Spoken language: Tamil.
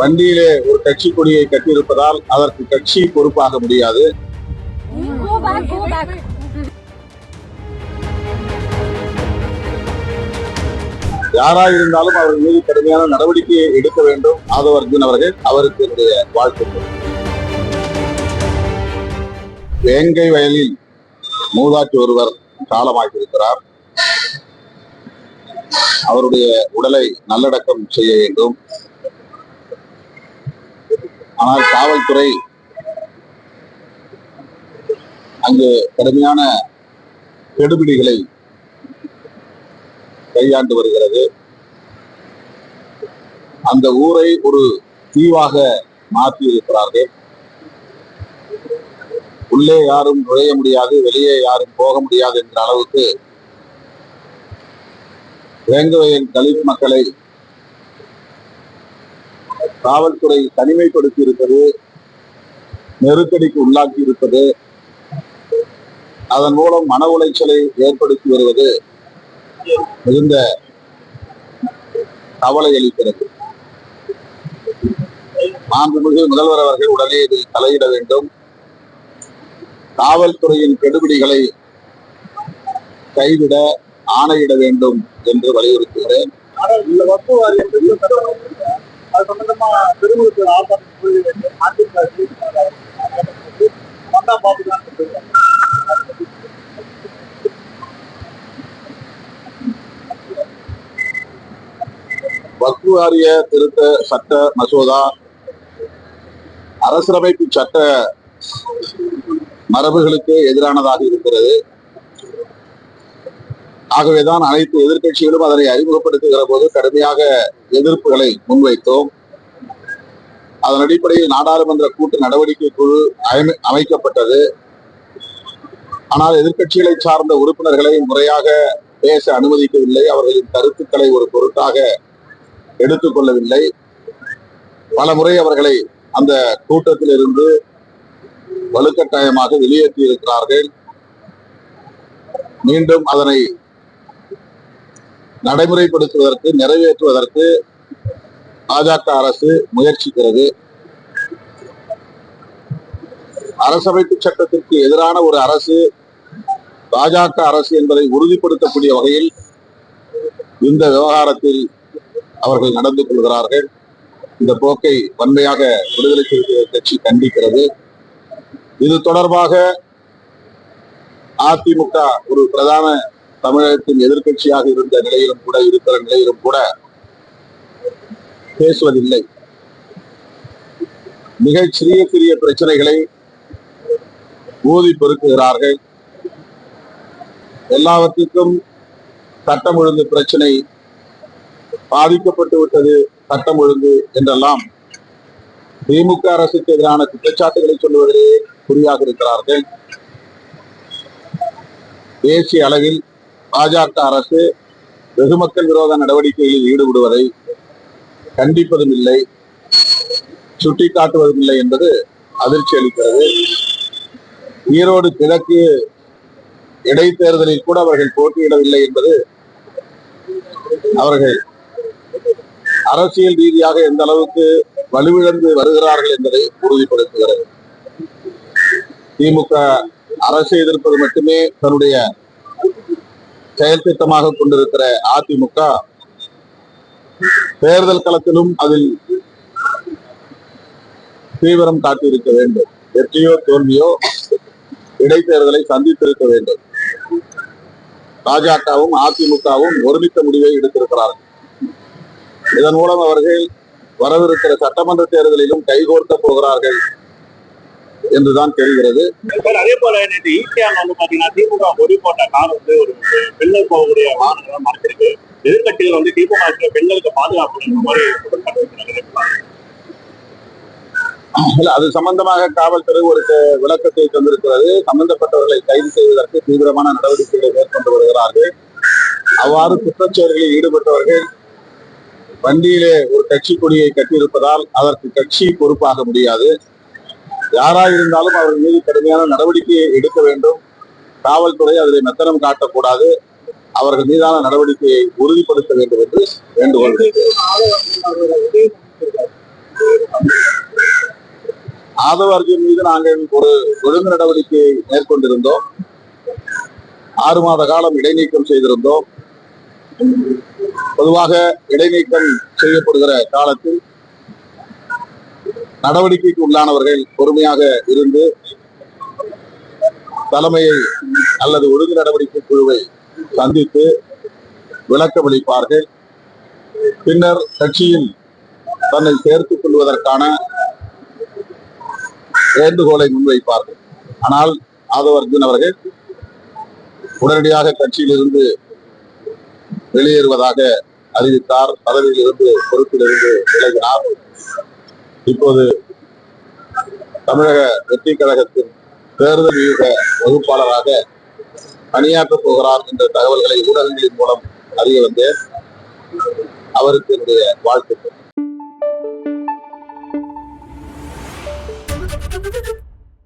வண்டியிலே ஒரு கட்சி கொடியை கட்டியிருப்பதால் அதற்கு கட்சி பொறுப்பாக முடியாது. யாரா இருந்தாலும் அவர்கள் மீது கடுமையான நடவடிக்கையை எடுக்க வேண்டும். ஆதவ அர்ஜுன் அவர்கள் அவருக்கு என்னுடைய வாழ்த்துக்கள். வேங்கை வயலில் மூதாட்டி ஒருவர் காலமாகியிருக்கிறார். அவருடைய உடலை நல்லடக்கம் செய்ய வேண்டும். ஆனால் காவல்துறை அங்கு கடுமையான கெடுபிடிகளை கையாண்டு வருகிறது. அந்த ஊரை ஒரு தீவாக மாற்றி இருக்கிறார்கள் உள்ளே யாரும் நுழைய முடியாது வெளியே யாரும் போக முடியாது என்ற அளவுக்கு வேங்கவையின் தலித் மக்களை காவல்துறை தனிமைப்படுத்தி இருப்பது நெருக்கடிக்கு உள்ளாக்கி இருப்பது அதன் மூலம் மன உளைச்சலை ஏற்படுத்தி வருவது மிகுந்த கவலை அளிக்கிறது. மாண்புமிகு முதல்வர் அவர்கள் உடனே இதில் தலையிட வேண்டும். காவல்துறையின் கெடுபிடிகளை கைவிட ஆணையிட வேண்டும் என்று வலியுறுத்துகிறேன். அது சம்பந்தமா பெருமுழுக்கு ஆர்ப்பாட்டம் புள்ளி அதிமுக வந்தா பாத்துக்கலாம் வாரிய திருத்த சட்ட மசோதா அரசியலமைப்பு சட்ட மரபுகளுக்கு எதிரானதாக இருக்கிறது. ஆகவேதான் அனைத்து எதிர்க்கட்சிகளும் அதனை அறிமுகப்படுத்துகிற போது கடுமையாக எதிர்ப்புகளை முன்வைத்தோம். அதன் அடிப்படையில் நாடாளுமன்ற கூட்டு நடவடிக்கை குழு அமை- அமைக்கப்பட்டது. ஆனால் எதிர்க்கட்சிகளை சார்ந்த உறுப்பினர்களை முறையாக பேச அனுமதிக்கவில்லை. அவர்களின் கருத்துக்களை ஒரு பொருட்டாக எடுத்துக்கொள்ளவில்லை பல முறை அவர்களை அந்த கூட்டத்தில் இருந்து வலுக்கட்டாயமாக வெளியேற்றி இருக்கிறார்கள் மீண்டும் அதனை நடைமுறைப்படுத்துவதற்கு நிறைவேற்றுவதற்கு பாஜக அரசு முயற்சிக்கிறது. அரசமைப்பு சட்டத்திற்கு எதிரான ஒரு அரசு பாஜக அரசு என்பதை உறுதிப்படுத்தக்கூடிய வகையில் இந்த விவகாரத்தில் அவர்கள் நடந்து கொள்கிறார்கள். இந்த போக்கை வன்மையாக விடுதலை சிறுத்தைகள் கட்சி கண்டிக்கிறது. இது தொடர்பாக அதிமுக ஒரு பிரதான தமிழகத்தின் எதிர்க்கட்சியாக இருந்த நிலையிலும் கூட இருக்கிற நிலையிலும் கூட பேசுவதில்லை. மிக சிறிய சிறிய பிரச்சனைகளை ஊதி பெருக்குகிறார்கள். எல்லாவற்றுக்கும் சட்டம் ஒழுங்கு பிரச்சனை பாதிக்கப்பட்டு விட்டது சட்டம் ஒழுங்கு என்றெல்லாம் திமுக அரசுக்கு எதிரான குற்றச்சாட்டுகளை சொல்லுவதிலே குறியாக இருக்கிறார்கள். தேசிய அளவில் பாஜக அரசு வெகுமக்கள் விரோத நடவடிக்கைகளில் ஈடுபடுவதை கண்டிப்பதும் இல்லை சுட்டிக்காட்டுவதும் இல்லை என்பது அதிர்ச்சி அளிக்கிறது. ஈரோடு கிழக்கு இடைத்தேர்தலில் கூட அவர்கள் போட்டியிடவில்லை என்பது அவர்கள் அரசியல் ரீதியாக எந்த அளவுக்கு வலுவிழந்து வருகிறார்கள் என்பதை உறுதிப்படுத்துகிறது. திமுக அரசை எதிர்ப்பது மட்டுமே தன்னுடைய செயல் திட்டமாக கொண்டிருக்கிற அதிமுக தேர்தல் களத்திலும் அதில் தீவிரம் காட்டியிருக்க வேண்டும். வெற்றியோ தோல்வியோ இடைத்தேர்தலை சந்தித்திருக்க வேண்டும். பாஜகவும் அதிமுகவும் ஒருமித்த முடிவை எடுத்திருக்கிறார்கள். இதன் மூலம் அவர்கள் வரவிருக்கிற சட்டமன்ற தேர்தலிலும் கைகோர்க்க போகிறார்கள். என்றுதான் தெரிகிறது அதே போல நேற்று வந்து பாத்தீங்கன்னா திமுக கொடி போட்ட கார் வந்து ஒரு பெண்கள் போகக்கூடிய வாகனங்களை மறைச்சிருக்கு. எதிர்கட்சிகள் வந்து திமுக பெண்களுக்கு பாதுகாப்பு மாதிரி. இல்ல அது சம்பந்தமாக காவல்துறை ஒரு விளக்கத்தை தந்திருக்கிறது. சம்பந்தப்பட்டவர்களை கைது செய்வதற்கு தீவிரமான நடவடிக்கைகளை மேற்கொண்டு வருகிறார்கள். அவ்வாறு குற்றச்செயல்களில் ஈடுபட்டவர்கள் வண்டியிலே ஒரு கட்சி கொடியை கட்டியிருப்பதால் அதற்கு கட்சி பொறுப்பாக முடியாது. யாராக இருந்தாலும் அவர்கள் மீது கடுமையான நடவடிக்கையை எடுக்க வேண்டும். காவல்துறை அதில் மெத்தனம் காட்டக்கூடாது. அவர்கள் மீதான நடவடிக்கையை உறுதிப்படுத்த வேண்டும் என்று வேண்டுகோள் ஆதவ அர்ஜுன் மீது நாங்கள் ஒரு ஒழுங்கு நடவடிக்கை மேற்கொண்டிருந்தோம். ஆறு மாத காலம் இடைநீக்கம் செய்திருந்தோம். பொதுவாக இடைநீக்கம் செய்யப்படுகிற காலத்தில் நடவடிக்கைக்கு உள்ளானவர்கள் பொறுமையாக இருந்து தலைமையை அல்லது ஒழுங்கு நடவடிக்கை குழுவை சந்தித்து விளக்கமளிப்பார்கள் பின்னர் கட்சியில் தன்னை சேர்த்துக் கொள்வதற்கான வேண்டுகோளை முன்வைப்பார்கள். ஆனால் ஆதவ அர்ஜுன் அவர்கள் உடனடியாக கட்சியிலிருந்து வெளியேறுவதாக அறிவித்தார். பதவியில் இருந்து பொறுப்பிலிருந்து விலகினார். இப்போது தமிழக வெற்றி கழகத்தின் தேர்தல் வியூக வகுப்பாளராக பணியாற்றப் போகிறார் என்ற தகவல்களை ஊடகங்களின் மூலம் அறிய வந்தேன். அவருக்கு என்னுடைய வாழ்த்துக்கள்.